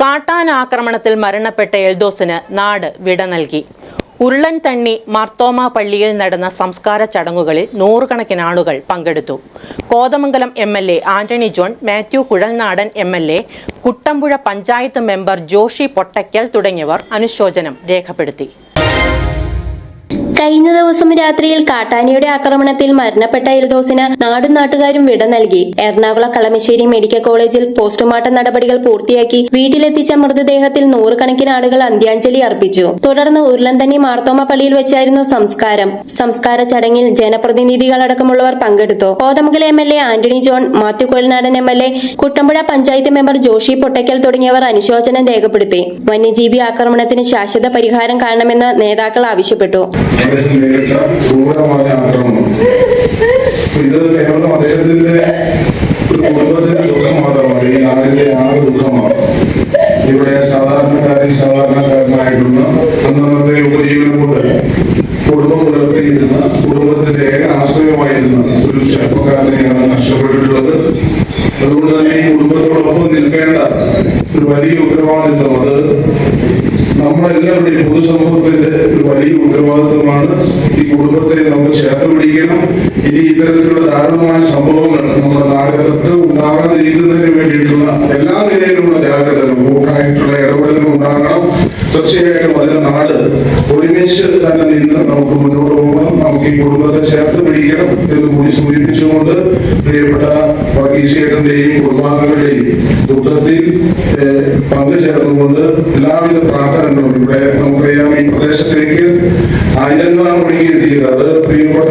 കാട്ടാന ആക്രമണത്തിൽ മരണപ്പെട്ട എൽദോസിന് നാട് വിട നൽകി. ഉരുളൻ തണ്ണി മാർത്തോമ പള്ളിയിൽ നടന്ന സംസ്കാര ചടങ്ങുകളിൽ നൂറുകണക്കിന് ആളുകൾ പങ്കെടുത്തു. Kothamangalam M L A Antony John Mathew Kuzhalnadan M L A Kuttampuzha panchayat member Joshy Pottackal തുടങ്ങിയവർ അനുശോചനം രേഖപ്പെടുത്തി. കഴിഞ്ഞ ദിവസം രാത്രിയിൽ കാട്ടാനയുടെ ആക്രമണത്തിൽ മരണപ്പെട്ട എൽദോസിന് നാടും നാട്ടുകാരും വിട നൽകി. എറണാകുളം കളമശ്ശേരി മെഡിക്കൽ കോളേജിൽ പോസ്റ്റ്മോർട്ടം നടപടികൾ പൂർത്തിയാക്കി വീട്ടിലെത്തിച്ച മൃതദേഹത്തിൽ നൂറുകണക്കിന് ആളുകൾ അന്ത്യാഞ്ജലി അർപ്പിച്ചു. തുടർന്ന് ഉരുളന്തണ്ണി മാർത്തോമ പള്ളിയിൽ വെച്ചായിരുന്നു സംസ്കാരം. സംസ്കാര ചടങ്ങിൽ ജനപ്രതിനിധികളടക്കമുള്ളവർ പങ്കെടുത്തു. Kothamangala M L A Antony John Mathew Kuzhalnadan M L A Kuttampuzha panchayat member Joshy Pottackal തുടങ്ങിയവർ അനുശോചനം രേഖപ്പെടുത്തി. വന്യജീവി ആക്രമണത്തിന് ശാശ്വത പരിഹാരം കാണണമെന്ന് നേതാക്കൾ ആവശ്യപ്പെട്ടു. അദ്ദേഹം നേരിട്ട ക്രൂരമായ ആക്രമണം ഇത് കേവലം അദ്ദേഹത്തിന്റെ കുടുംബത്തിന്റെ ദുഃഖം മാത്രമാണ് ഈ നാടിന്റെ ആകെ ദുഃഖമാണ് ഇവിടെ സാധാരണക്കാരി സാധാരണക്കാരനായിട്ടുള്ള അന്നത്തെ ഉപജീവനം കൊണ്ട് കുടുംബം പുലർത്തിയിരുന്ന കുടുംബത്തിന്റെ ഏക ആശ്രയമായിരുന്ന ഒരു ചെറുപ്പക്കാരനെയാണ് നഷ്ടപ്പെട്ടിട്ടുള്ളത് അതുകൊണ്ട് തന്നെ ഈ കുടുംബത്തോടൊപ്പം നിൽക്കേണ്ട ഒരു വലിയ ഉത്തരവാദിത്വം അത് നമ്മളെല്ലാവരുടെയും പൊതുസമൂഹത്തിന്റെ ഒരു വലിയ ഉത്തരവാദിത്വമാണ്. ഈ കുടുംബത്തെ നമുക്ക് ചേർത്ത് പിടിക്കണം. ഇനി ഇത്തരത്തിലുള്ള ദാരുണമായ സംഭവങ്ങൾ നമ്മുടെ നാടകത്ത് ഉണ്ടാകാതിരിക്കുന്നതിന് വേണ്ടിയിട്ടുള്ള എല്ലാ നിലയിലുള്ള ജാഗ്രതകളും കൂട്ടായിട്ടുള്ള ഇടപെടലുകൾ ഉണ്ടാകണം. തീർച്ചയായിട്ടും അതിന് നാട് ഒരുമിച്ച് തന്നെ നിന്ന് നമുക്ക് മുന്നോട്ട് പോകണം. നമുക്ക് ഈ കുടുംബത്തെ ചേർത്ത് പിടിക്കണം എന്ന് കൂടി സൂചിപ്പിച്ചുകൊണ്ട് പ്രിയപ്പെട്ട വർഗീസേട്ടന്റെയും കുടുംബാംഗങ്ങളുടെയും ദുഃഖത്തിൽ പങ്കുചേർന്നുകൊണ്ട് എല്ലാവിധ പ്രാർത്ഥനകളും ഇവിടെ നമുക്കറിയാം ഈ പ്രദേശത്തേക്ക് ആയിരങ്ങളാണ് ഒഴുകിയെത്തിയത്. പ്രിയപ്പെട്ട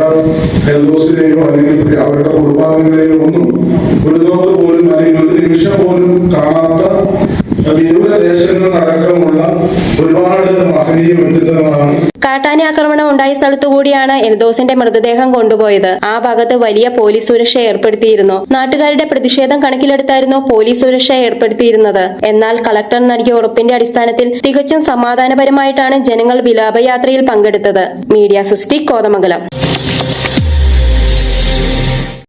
ഹെൽദോസിനെയോ അല്ലെങ്കിൽ അവരുടെ കുടുംബാംഗങ്ങളെയോ ഒന്നും ഒരു നോക്ക് പോലും അല്ലെങ്കിൽ ഒരു നിമിഷം പോലും കാണാത്ത വിദൂര ദേശങ്ങളിലടക്കമുള്ള അടക്കമുള്ള കാട്ടാന ആക്രമണം ഉണ്ടായ സ്ഥലത്തുകൂടിയാണ് എൽദോസിന്റെ മൃതദേഹം കൊണ്ടുപോയത്. ആ ഭാഗത്ത് വലിയ പോലീസ് സുരക്ഷ ഏർപ്പെടുത്തിയിരുന്നു. നാട്ടുകാരുടെ പ്രതിഷേധം കണക്കിലെടുത്തായിരുന്നു പോലീസ് സുരക്ഷ ഏർപ്പെടുത്തിയിരുന്നത്. എന്നാൽ കളക്ടർ നൽകിയ ഉറപ്പിന്റെ അടിസ്ഥാനത്തിൽ തികച്ചും സമാധാനപരമായിട്ടാണ് ജനങ്ങൾ വിലാപയാത്രയിൽ പങ്കെടുത്തത്. മീഡിയ സൃഷ്ടി കോതമംഗലം.